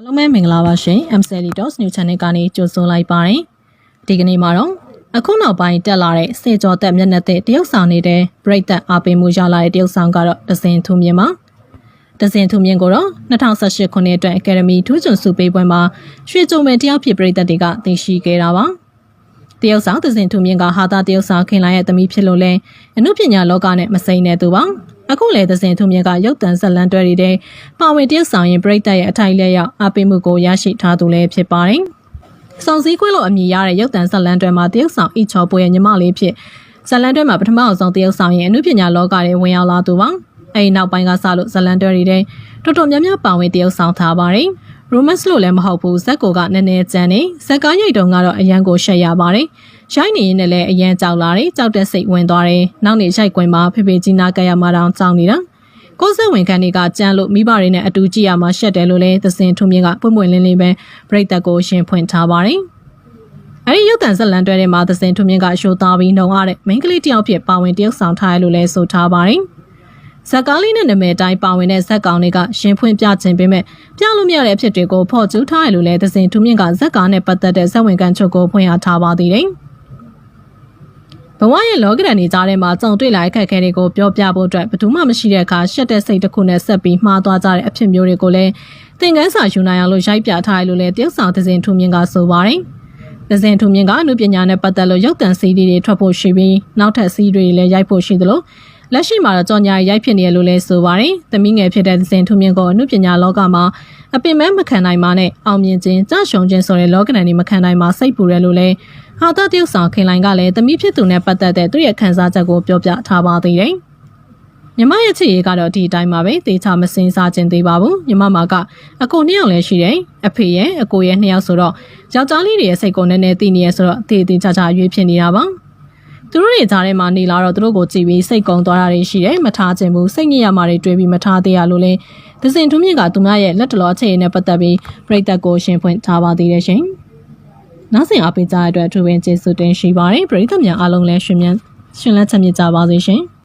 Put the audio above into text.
အားလုံးပဲမင်္ဂလာပါရှင် MCL.News Channel ကနေကြိုဆိုလိုက်ပါတယ်ဒီကနေ့မှာတော့အခုနောက်ပိုင်းတက်လာတဲ့စေကျော်သက်မျက်နှာသစ်တရုတ်ဆောင်နေတဲ့ပြိတ်သက်အားပေးမှုရလာတဲ့တရုတ်ဆောင်ကတော့ဒဇင်ထူမြင့်ပါဒဇင်ထူမြင့်ကိုတော့2018ခုနှစ်အတွက်အကယ်ဒမီထူးချွန်စုပေးပွဲမှာရွှေကြုံမဲ့တယောက်ဖြစ်ပြိတ်သက်တွေကသိရှိခဲ့တာပါတရုတ်ဆောင်ဒဇင်ထူမြင့်ကဟာတာတရုတ်ဆောင်ခင်လိုင်းရဲ့သမီးဖြစ်လို့လဲအမှုပညာလောကနဲ့မစိမ့်နေသူပါ အခုလေသစဉ်ထုံမြင့်ကရုပ်တံဇက်လန်တွဲတွေတဲ့ပါဝင်တရုတ်ဆောင်ရင်ပြိတ္တရဲ့အထိုက်လက်ရောက်အားပေးမှုကိုရရှိထားသူလည်းဖြစ်ပါတယ်။စုံစည်းခွင့်လို့အမည်ရတဲ့ရုပ်တံဇက်လန်တွဲမှာတရုတ်ဆောင်အီချောပွဲရဲ့ညီမလေးဖြစ်ဇက်လန်တွဲမှာပထမအဆုံးတရုတ်ဆောင်ရင်အမှုပညာလောကတွေဝင်ရောက်လာသူပါ။အဲဒီနောက်ပိုင်းကစလို့ဇက်လန်တွဲတွေတဲ့တော်တော်များများပါဝင်တရုတ်ဆောင်ထားပါတယ်။ romance လို့လည်းမဟုတ်ဘူးဇက်ကိုကနည်းနည်းကျန်နေဇက်ကားရိတ်တုံကတော့အရန်ကိုရှက်ရပါတယ်။ရိုက်နေရင်လည်းအရန်ကြောက်လာတယ်ကြောက်တဲ့စိတ်ဝင်သွားတယ်။နောက်နေရိုက်ကွင်းမှာဖေဖေကြီးနာကရမှာတောင်ကြောက်နေတာ။ကိုယ်ဆက်ဝင်ခံတွေကကြမ်းလို့မိဘတွေနဲ့အတူကြည့်ရမှာရှက်တယ်လို့လည်းသစင်ထုံမြင့်ကပွင့်ပွင့်လင်းလင်းပဲပြိတ္တကိုရှင်းဖွင့်ထားပါတယ်။အဲဒီရုပ်တံဆက်လန်တွဲထဲမှာသစင်ထုံမြင့်ကရှိုးသားပြီးနှုံရတဲ့မိန်းကလေးတယောက်ဖြစ်ပါဝင်တယောက်ဆောင်ထားရလို့လည်းဆိုထားပါတယ်။ ဇက်ကားလေးနဲ့နာမည်တိုင်းပါဝင်တဲ့ဇက်ကောင်တွေကရှင်းဖွင့်ပြခြင်းပေမဲ့ပြလို့မရတဲ့အဖြစ်တွေကိုဖော်ကျူးထားရလို့လည်းသစင်ထုံမြင့်ကဇက်ကားနဲ့ပတ်သက်တဲ့ဇက်ဝင်ကန်ချုပ်ကိုဖွင့်ရထားပါသေးတယ်။ဘဝရဲ့လောကဓာတ်နေကြားထဲမှာကြုံတွေ့လာတဲ့ခက်ခဲတွေကိုပြောပြဖို့အတွက်ဘယ်သူမှမရှိတဲ့အခါရှက်တဲ့စိတ်တစ်ခုနဲ့ဆက်ပြီးမှားသွားကြတဲ့အဖြစ်မျိုးတွေကိုလည်းသင်ခန်းစာယူနိုင်အောင်လို့ရိုက်ပြထားရလို့လည်းတရုတ်ဆောင်သစဉ်ထူမြင့်ကဆိုပါတယ်။သစဉ်ထူမြင့်ကအမှုပညာနဲ့ပတ်သက်လို့ရုပ်တံစီးတွေထွက်ဖို့ရှိပြီးနောက်ထပ်စီးတွေလည်းရိုက်ဖို့ရှိသလို လက်ရှိမှာတော့ကြော်ညာရိုက်ဖြစ်နေရလို့လည်းဆိုပါတယ်။သမီးငယ်ဖြစ်တဲ့သစဉ်ထူမြင့်ကိုအမှုပညာလောကမှာအပင်မဲမခံနိုင်ပါနဲ့အောင်မြင်ခြင်းကြရှုံခြင်းဆိုတဲ့လောကဓာတ်နေမခံနိုင်ပါစိတ်ပူရဲလို့လည်းဟာတာတရုတ်ဆောင်ခင်လိုင်ကလည်းသမီးဖြစ်သူနဲ့ပတ်သက်တဲ့သူ့ရဲ့ခံစားချက်ကိုပြောပြထားပါသေးတယ်။ညီမရဲ့ချစ်ရေးကတော့ဒီအတိုင်းပါပဲတေချာမစင်စားခြင်းသေးပါဘူးညီမမှာကအကိုနှစ်ယောက်လည်းရှိတယ်အဖေရဲ့အကိုရဲ့နှစ်ယောက်ဆိုတော့ယောက်ျားလေးတွေရဲ့စိတ်ကိုနည်းနည်းသိနေရဆိုတော့တေတေချာချာရွေးဖြစ်နေတာပါ သူတို့တွေကြားထဲမှာနေလာတော့သူတို့ကိုကြည့်ပြီးစိတ်ကုံသွားတာတွေရှိတယ်မထားခြင်းဘူးစိတ်ညစ်ရမှာတွေတွေးပြီးမထားသေးရလို့လဲဒဇင်ထူးမြင့်ကသူမရဲ့လက်တလောအခြေအနေနဲ့ပတ်သက်ပြီးပြိတ္တကိုရှင်းဖွင့်ထားပါသေးတယ်ရှင်နောက်စဉ်အားပေးကြတဲ့အတွက်အထူးပင်ကျေးဇူးတင်ရှိပါတယ်ပရိသတ်များအားလုံးလည်းရှင်မြန်ရှင်လက်ချက်မြကြပါစေရှင်